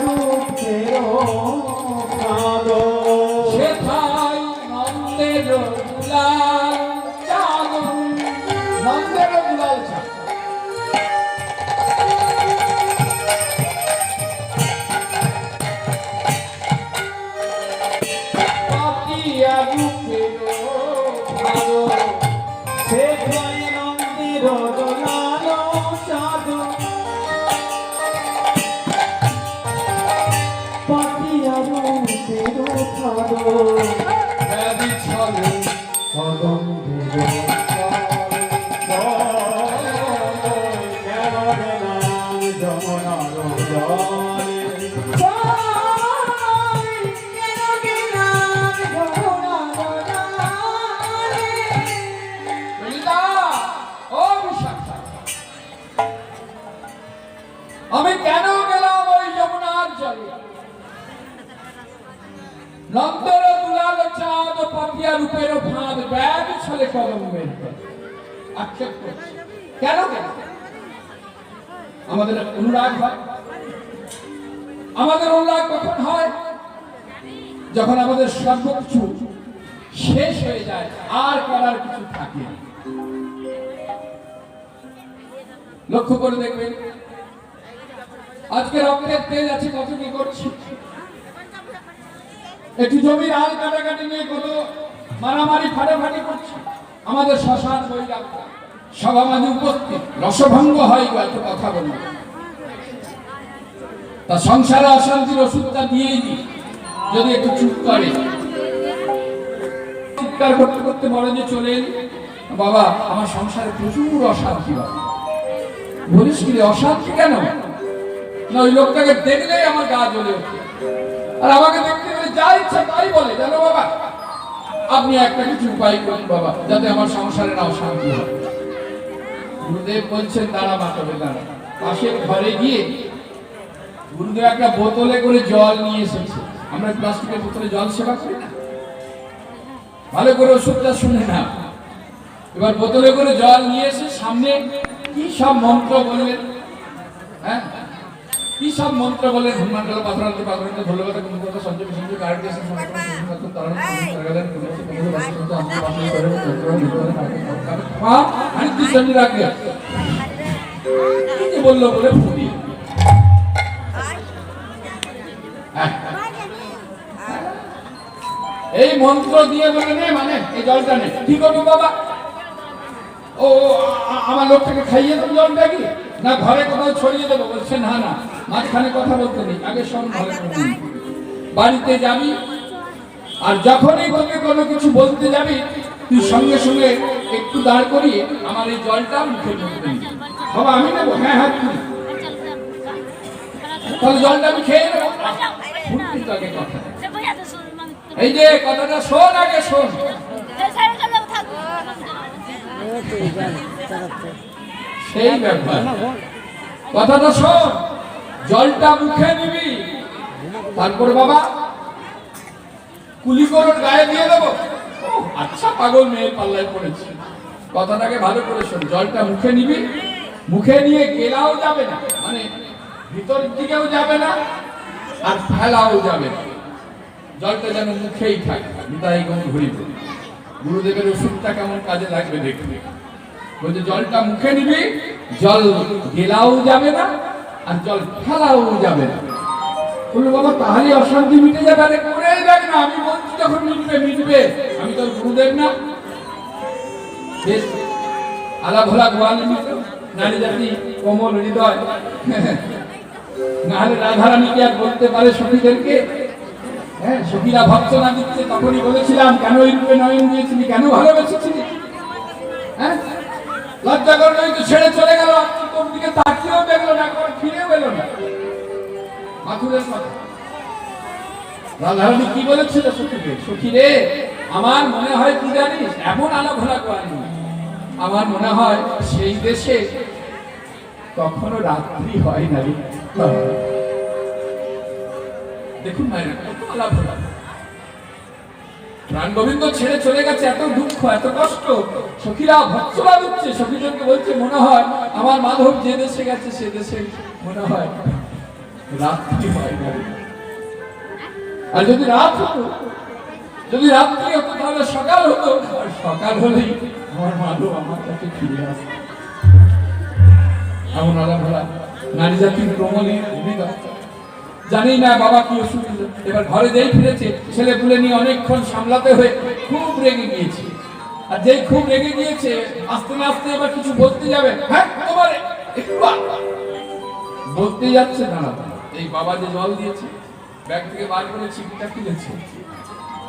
রূপের কালো কালো ব্যাধি নন্দর দুলাল চাঁদ পাপিয়া রূপের ফাঁদ, ব্যাগ ছলে কলম আক্ষেপ করছি কেন কেন? আমাদের অনুরাগ হয়। আমাদের অনুরাগ কখন হয়? যখন আমাদের সর্বকিছু শেষ হয়ে যায়, আর করার কিছু থাকে। লক্ষ্য করে দেখবেন, আজকে রক্তের তেজ আছে, কত কি করছি? একটু জমির আল কাটাকাটি নিয়ে কত মারামারি, ফাটাফাটি করছে। আমাদের শ্মশান বৈরাগ সভা মাঝে উপস্থিত, রসভঙ্গ হয় এত কথা বলি তা সংসারে অশান্তির ওষুধটা দিয়েই দিই যদি একটু চুপ করে। চিৎকার করতে করতে বলে যে চলে বাবা, আমার সংসারে প্রচুর অশান্তি বাবা বলিস কি অশান্তি কেন? না, ওই লোকটাকে দেখলেই আমার গা জ্বলে ওঠে। আর আমাকে দেখতে যা ইচ্ছা তাই বলে, জানো বাবা? আপনি একটা কিছু উপায় করুন বাবা, যাতে আমার সংসারে না অশান্তি হয়। গুরুদেব বলছেন, দাঁড়া মাতাবে দাঁড়া। পাশের ঘরে গিয়ে গুরুদেব একটা বোতলে করে জল নিয়ে এসেছে। আমরা প্লাস্টিকের বোতলে জল সেবা করি না? ভালো করে ওষুধটা শুনে না এবার বোতলে করে জল নিয়ে এসে সামনে কি সব মন্ত্র বললেন হ্যাঁ? কি সব মন্ত্র বললেন হনুমান্ডল পাথরান্ত পাথরান্ত ধন্যবাদ কুমুদ সঞ্জয় সঞ্জয় কার্ড আমি সঞ্জয় রাখবে বলল বলে ফুটি হ্যাঁ এই মন্ত্র দিয়ে বলে নে মানে এই জলটা নে। কি করব বাবা? ও আমার লোকটাকে খাইয়ে দেবো জলটা কি না ঘরে কোথাও ছড়িয়ে দেবো বলছে না না মাঝখানে কথা বলতে নেই আগে শোন ঘরে বাড়িতে যাবি আর যখনই তোকে কোনো কিছু বলতে যাবি তুই সঙ্গে সঙ্গে একটু দাঁড় করিয়ে আমার এই জলটা মুখে ঢুকতে দিবি। বাবা আমি নেব হ্যাঁ হ্যাঁ তুই তাহলে জলটা আমি খেয়ে নেব এই যে কথাটা শোন আগে শোন সেই ব্যাপার। কথাটা শোন, জলটা মুখে নিবি। তারপরে বাবা গায়ে দিয়ে আচ্ছা পাগল মেয়ের পাল্লায় পড়েছে। কথাটাকে ভালো করে শোন, জলটা মুখে নিবি। মুখে নিয়ে গেলাও যাবে না মানে ভিতরের দিকেও যাবে না, আর ফেলাও যাবে না। জলটা যেন মুখেই থাকে, বিদায় ঘুরি গুরুদেবের ওষুধটা কেমন কাজে লাগবে দেখবে বলছে, জলটা মুখে নিবি, জল গেলাও যাবে না, আর জল ফেলাও যাবে না। বলল, বাবা, তাহলে অশান্তি মিটে যাবে। আরে, করে দেখ না, আমি বলছি যখন মিটবে মিটবে। আমি তোর গুরুদেব না। আলা ভোলা গোয়াল নারী জাতি কোমল হৃদয়। নাহলে রাধারানী কি আর বলতে পারে সখীদেরকে হ্যাঁ সখীরা ভর্সনা দিচ্ছে তখনই বলেছিলাম, কেন এই রূপে নয়ন দিয়েছিলি কেন ভালোবেসেছিলি? হ্যাঁ? লজ্জা করে নয় তো ছেড়ে চলে গেল তোর দিকে তাকিয়েও দেখল না, একবার ফিরেও এলো না। মাথুরের কথা। রাধারানী কি বলেছিল সখীকে? সখী রে আমার মনে হয় কি জানিস, এমন আলো ঘোলা করেনি। আমার মনে হয় সেই দেশে কখনো রাত্রি হয় না রে। দেখুন মায়েরা কত আলাপ হলাম প্রাণ গোবিন্দ ছেড়ে চলে গেছে, এত দুঃখ, এত কষ্ট। সখীরা ভৎসলা দিচ্ছে সখীজনকে বলছে, মনে হয় আমার মাধব যে দেশে গেছে, সে দেশে মনে হয় রাত্রি হয় না। আর যদি রাত হতো, যদি রাত্রি হতো, তাহলে সকাল হতো সকাল হলেই আমার মালু আমার কাছে ফিরে আসতো এমন আলাদা ভরা নারী জাতির প্রমণী ভূমিকা জানি না বাবা কি অসুখ এবার ঘরে যেই ফিরেছে, ছেলে পুলে নিয়ে অনেকক্ষণ সামলাতে হয়ে খুব রেগে গিয়েছে। আর যেই খুব রেগে গিয়েছে, আস্তে না আস্তে এবার কিছু বলতে যাবে। হ্যাঁ বলতে যাচ্ছে না এই বাবা যে জল দিয়েছে, ব্যাগ থেকে বার করে চিঠিটা খুলেছে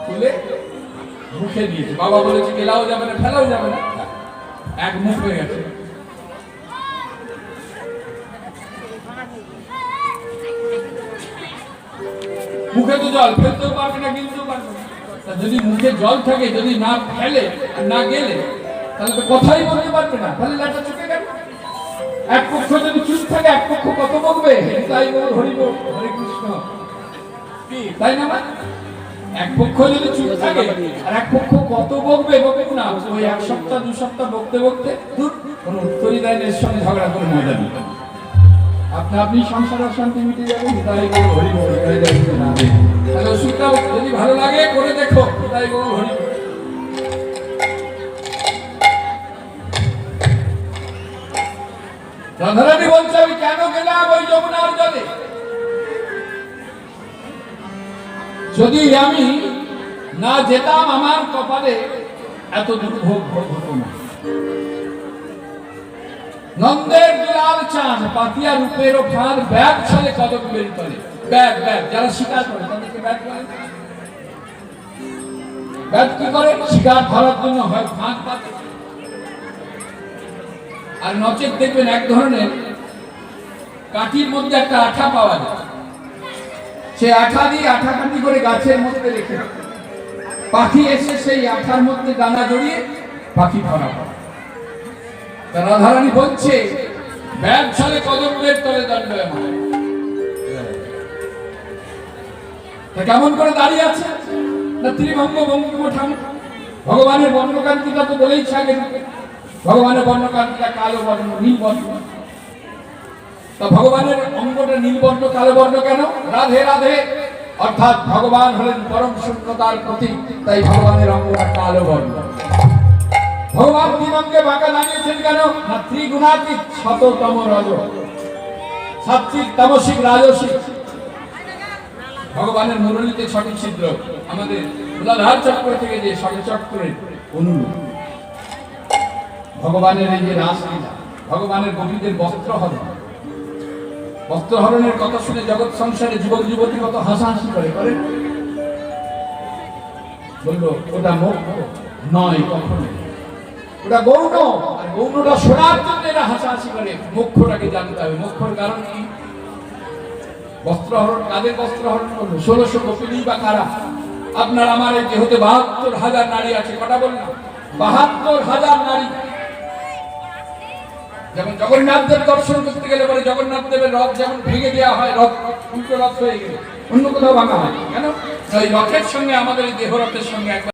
খুলে মুখে দিয়েছে। বাবা বলেছে, গেলাও যাবে না, ফেলাও যাবে না। এক মুখ হয়ে গেছে। মুখে তো জল, ফেলতেও পারবে না, গিলতেও পারবে না। যদি মুখে জল থাকে, যদি না ফেলে না গেলে, তাহলে তো কথাই বলতে পারবে না। তাহলে লেটা চুকে গেল এক পক্ষ যদি চুপ থাকে, এক পক্ষ কত বকবে? তাই বল, হরি বল, হরে কৃষ্ণ। তাই না? এক পক্ষ যদি চুপ থাকে, আর এক পক্ষ কত বকবে বকবে না, ওই এক সপ্তাহ, দু সপ্তাহ বকতে বকতে দূর, কোনো উত্তরই দেয় না, এর সঙ্গে ঝগড়া করে মজা নিতে আপনি আপনি মিটে যাবে হরি না তাহলে যদি ভালো লাগে, করে দেখো হরি রাধারানী বলছে, আমি কেন গেলাম ওই যমুনার জলে? যদি আমি না যেতাম আমার কপালে, এত দুর্ভোগ ভোগ হতো নন্দের দুলাল চান, পাতিয়া রূপের ও ফাঁদ ব্যাগ ছলে কদম বের করে। ব্যাগ ব্যাগ, যারা শিকার করে, তাদেরকে ব্যাগ বলে। ব্যাগ কি করে? শিকার ধরার জন্য হয় ফাঁদ পাতে। আর নচেত দেখবেন এক ধরনের কাঠির মধ্যে একটা আঠা পাওয়া যায়। সে আঠা দিয়ে আঠা কাঠি করে গাছের মধ্যে রেখে। পাখি এসে সেই আঠার মধ্যে দানা জড়িয়ে পাখি ধরা পড়ে রাধারানী বলছে ছলে কদমের তলে দণ্ডায়মান তা কেমন করে দাঁড়িয়ে আছে? না ত্রিভঙ্গ ঠাকুর? ভগবানের বর্ণকান্তিটা তো বলেই আগে ভগবানের বর্ণকান্তিটা কালো বর্ণ, নীল বর্ণ। তা ভগবানের অঙ্গটা নীলবর্ণ কালো বর্ণ কেন? রাধে রাধে। অর্থাৎ ভগবান হলেন পরম শূন্যতার প্রতীক, তাই ভগবানের অঙ্গটা কালো বর্ণ। ভগবান তিন অঙ্গে বাঁকা লাগিয়েছেন কেন? না ত্রিগুণাতীত শততম রজ। সাত্বিক তামসিক, রাজসিক। ভগবানের মুরলীতে সঠিক ছিদ্র। আমাদের মুলাধার চক্র থেকে যে ছটি চক্রের অনুরূপ। ভগবানের এই যে রাসলীলা ভগবানের গোপীদের বস্ত্র হরণ বস্ত্র হরণের কথা শুনে জগৎ সংসারে যুবক, যুবতী কত হাসাহাসি করে করে? বলল, ওটা মুখ নয় কখনো ওটা গৌণ। আর গৌণটা শোনার জন্য এরা হাসাহাসি করে। মুখ্যটাকে জানতে হবে। মুখ্যর কারণ কি? বস্ত্রহরণ কাদের বস্ত্রহরণ করল ষোলোশো গোপিনী বা কারা? আপনার আমার এই দেহতে বাহাত্তর হাজার নারী আছে কটা বললাম বাহাত্তর হাজার নারী। যেমন জগন্নাথ দেব দর্শন করতে গেলে পরে জগন্নাথ দেবের রথ যেমন ভেঙে দেওয়া হয়, রথ, উল্টো রথ হয়ে গেলে। অন্য কোথাও ভাঙা হয় কেন? ওই রথের সঙ্গে, আমাদের এই দেহ রথের সঙ্গে একবার